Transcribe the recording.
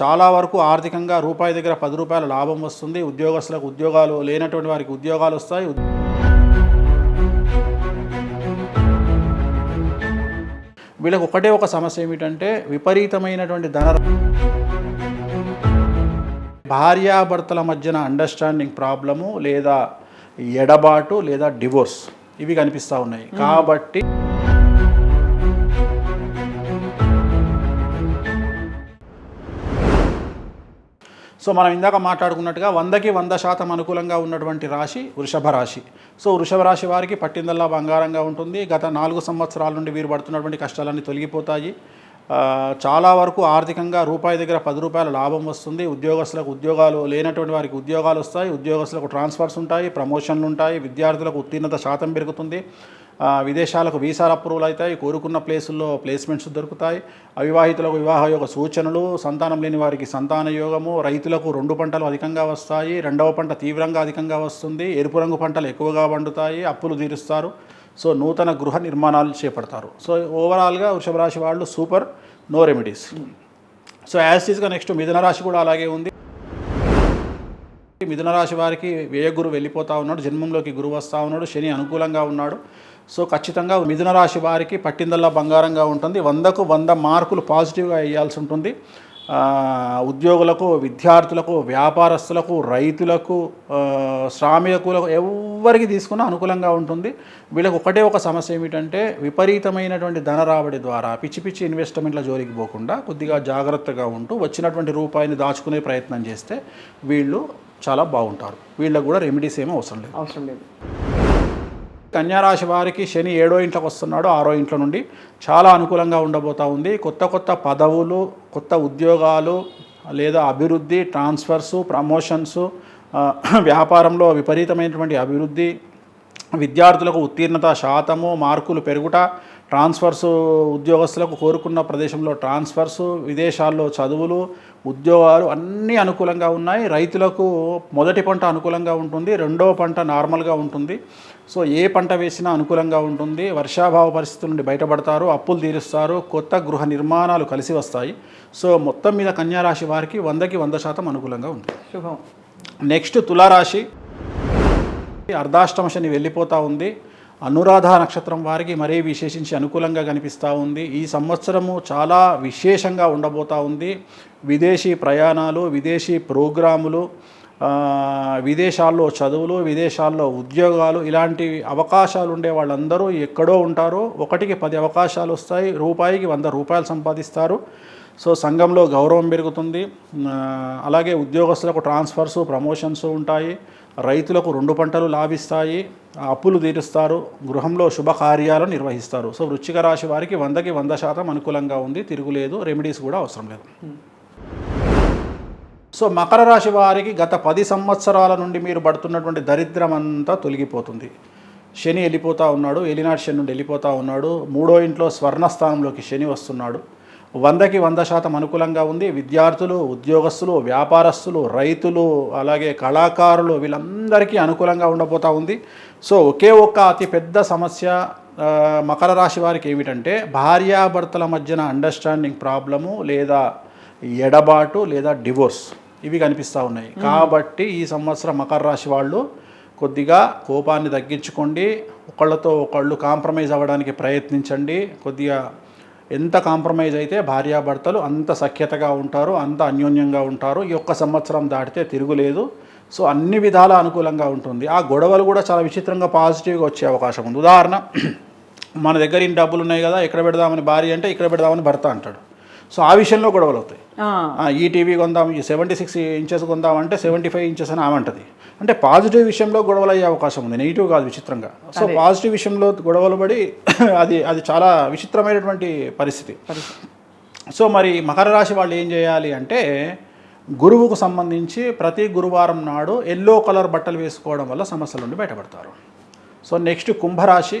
చాలా వరకు ఆర్థికంగా రూపాయి దగ్గర పది రూపాయల లాభం వస్తుంది. ఉద్యోగస్తులకు ఉద్యోగాలు లేనటువంటి వారికి ఉద్యోగాలు వస్తాయి. వీళ్ళకి ఒకటే ఒక సమస్య ఏమిటంటే విపరీతమైనటువంటి ధన భార్యాభర్తల మధ్యన అండర్స్టాండింగ్ ప్రాబ్లము లేదా ఎడబాటు లేదా డివోర్స్ ఇవి కనిపిస్తూ ఉన్నాయి. కాబట్టి సో మనం ఇందాక మాట్లాడుకున్నట్టుగా వందకి వంద శాతం అనుకూలంగా ఉన్నటువంటి రాశి వృషభ రాశి. సో వృషభ రాశి వారికి పట్టిందల్లా బంగారంగా ఉంటుంది. గత నాలుగు సంవత్సరాల నుండి వీరు పడుతున్నటువంటి కష్టాలన్నీ తొలగిపోతాయి. చాలా వరకు ఆర్థికంగా రూపాయి దగ్గర పది రూపాయల లాభం వస్తుంది. ఉద్యోగస్తులకు ఉద్యోగాలు లేనటువంటి వారికి ఉద్యోగాలు వస్తాయి. ఉద్యోగస్తులకు ట్రాన్స్ఫర్స్ ఉంటాయి ప్రమోషన్లు ఉంటాయి. విద్యార్థులకు ఉత్తీర్ణత శాతం పెరుగుతుంది. విదేశాలకు వీసాల అప్రూవల్ అవుతాయి. కోరుకున్న ప్లేసుల్లో ప్లేస్మెంట్స్ దొరుకుతాయి. అవివాహితులకు వివాహ యోగ సూచనలు సంతానం లేని వారికి సంతాన యోగము రైతులకు రెండు పంటలు అధికంగా వస్తాయి. రెండవ పంట తీవ్రంగా అధికంగా వస్తుంది. ఎరుపు రంగు పంటలు ఎక్కువగా పండుతాయి. అప్పులు తీరుస్తారు. సో నూతన గృహ నిర్మాణాలు చేపడతారు. సో ఓవరాల్గా వృషభ రాశి వాళ్ళు super no remedies. So as next మిథున రాశి కూడా అలాగే ఉంది. మిథున రాశి వారికి వ్యయగురు వెళ్ళిపోతూ ఉన్నాడు జన్మంలోకి గురువు వస్తూ ఉన్నాడు శని అనుకూలంగా ఉన్నాడు. సో ఖచ్చితంగా మిథున రాశి వారికి పట్టిందల్లా బంగారంగా ఉంటుంది. వందకు వంద మార్కులు పాజిటివ్గా వేయాల్సి ఉంటుంది. ఉద్యోగులకు విద్యార్థులకు వ్యాపారస్తులకు రైతులకు శ్రామికులకు ఎవరికి తీసుకున్నా అనుకూలంగా ఉంటుంది. వీళ్ళకి ఒకటే ఒక సమస్య ఏమిటంటే విపరీతమైనటువంటి ధన రాబడి ద్వారా పిచ్చి పిచ్చి ఇన్వెస్ట్మెంట్ల జోలికి పోకుండా కొద్దిగా జాగ్రత్తగా ఉంటూ వచ్చినటువంటి రూపాయిని దాచుకునే ప్రయత్నం చేస్తే వీళ్ళు చాలా బాగుంటారు. వీళ్ళకు కూడా రెమెడీస్ ఏమీ అవసరం లేదు. అవసరం లేదు. కన్యారాశి వారికి శని ఏడో ఇంట్లోకి వస్తున్నాడు ఆరో ఇంట్లో నుండి. చాలా అనుకూలంగా ఉండబోతా ఉంది. కొత్త కొత్త పదవులు కొత్త ఉద్యోగాలు లేదా అభివృద్ధి ట్రాన్స్ఫర్సు ప్రమోషన్స్ వ్యాపారంలో విపరీతమైనటువంటి అభివృద్ధి విద్యార్థులకు ఉత్తీర్ణత శాతము మార్కులు పెరుగుట ట్రాన్స్ఫర్స్ ఉద్యోగస్తులకు కోరుకున్న ప్రదేశంలో ట్రాన్స్ఫర్స్ విదేశాల్లో చదువులు ఉద్యోగాలు అన్నీ అనుకూలంగా ఉన్నాయి. రైతులకు మొదటి పంట అనుకూలంగా ఉంటుంది రెండవ పంట నార్మల్గా ఉంటుంది. సో ఏ పంట వేసినా అనుకూలంగా ఉంటుంది. వర్షాభావ పరిస్థితుల నుండి బయటపడతారు అప్పులు తీరుస్తారు కొత్త గృహ నిర్మాణాలు కలిసి వస్తాయి. సో మొత్తం మీద కన్యారాశి వారికి వందకి వంద శాతం అనుకూలంగా ఉంది. శుభం. నెక్స్ట్ తులారాశి అర్ధాష్టమ శని వెళ్ళిపోతూ ఉంది. అనురాధ నక్షత్రం వారికి మరీ విశేషించి అనుకూలంగా కనిపిస్తూ ఉంది. ఈ సంవత్సరము చాలా విశేషంగా ఉండబోతూ ఉంది. విదేశీ ప్రయాణాలు విదేశీ ప్రోగ్రాములు విదేశాల్లో చదువులు విదేశాల్లో ఉద్యోగాలు ఇలాంటి అవకాశాలు ఉండే వాళ్ళందరూ ఎక్కడో ఉంటారో. ఒకటికి పది అవకాశాలు వస్తాయి. రూపాయికి వంద రూపాయలు సంపాదిస్తారు. సో సంఘంలో గౌరవం పెరుగుతుంది. అలాగే ఉద్యోగస్తులకు ట్రాన్స్ఫర్స్ ప్రమోషన్స్ ఉంటాయి. రైతులకు రెండు పంటలు లాభిస్తాయి అప్పులు తీరుస్తారు గృహంలో శుభకార్యాలు నిర్వహిస్తారు. సో వృశ్చిక రాశి వారికి వందకి వంద శాతం అనుకూలంగా ఉంది తిరుగులేదు రెమెడీస్ కూడా అవసరం లేదు. సో మకర రాశి వారికి గత పది సంవత్సరాల నుండి మీరు పడుతున్నటువంటి దరిద్రం అంతా తొలగిపోతుంది. శని వెళ్ళిపోతూ ఉన్నాడు ఎలినాటి శని నుండి వెళ్ళిపోతూ ఉన్నాడు మూడో ఇంట్లో స్వర్ణస్థానంలోకి శని వస్తున్నాడు. వందకి వంద శాతం అనుకూలంగా ఉంది. విద్యార్థులు ఉద్యోగస్తులు వ్యాపారస్తులు రైతులు అలాగే కళాకారులు వీళ్ళందరికీ అనుకూలంగా ఉండబోతూ ఉంది. సో ఒకే ఒక్క అతి పెద్ద సమస్య మకర రాశి వారికి ఏమిటంటే భార్యాభర్తల మధ్యన అండర్స్టాండింగ్ ప్రాబ్లము లేదా ఎడబాటు లేదా డివోర్స్ ఇవి కనిపిస్తూ ఉన్నాయి. కాబట్టి ఈ సంవత్సరం మకర రాశి వాళ్ళు కొద్దిగా కోపాన్ని తగ్గించుకోండి. ఒకళ్ళతో ఒకళ్ళు కాంప్రమైజ్ అవ్వడానికి ప్రయత్నించండి. కొద్దిగా ఎంత కాంప్రమైజ్ అయితే భార్యాభర్తలు అంత సఖ్యతగా ఉంటారు అంత అన్యోన్యంగా ఉంటారు ఈ ఒక్క సంవత్సరం దాటితే తిరుగులేదు. సో అన్ని విధాల అనుకూలంగా ఉంటుంది. ఆ గొడవలు కూడా చాలా విచిత్రంగా పాజిటివ్గా వచ్చే అవకాశం ఉంది. ఉదాహరణ మన దగ్గర ఇన్ని డబ్బులు ఉన్నాయి కదా ఎక్కడ పెడదామని భార్య అంటే ఇక్కడ పెడదామని భర్త అంటాడు. సో ఆ విషయంలో గొడవలు అవుతాయి. ఈ టీవీ కొందాం ఈ సెవెంటీ సిక్స్ ఇంచెస్ కొందాం అంటే సెవెంటీ ఫైవ్ ఇంచెస్ అని ఆమంటది అంటే పాజిటివ్ విషయంలో గొడవలు అయ్యే అవకాశం ఉంది. నెగిటివ్ కాదు విచిత్రంగా. సో పాజిటివ్ విషయంలో గొడవలు పడి అది అది చాలా విచిత్రమైనటువంటి పరిస్థితి. సో మరి మకర రాశి వాళ్ళు ఏం చేయాలి అంటే గురువుకు సంబంధించి ప్రతి గురువారం నాడు ఎల్లో కలర్ బట్టలు వేసుకోవడం వల్ల సమస్యల నుండి బయటపడతారు. సో నెక్స్ట్ కుంభరాశి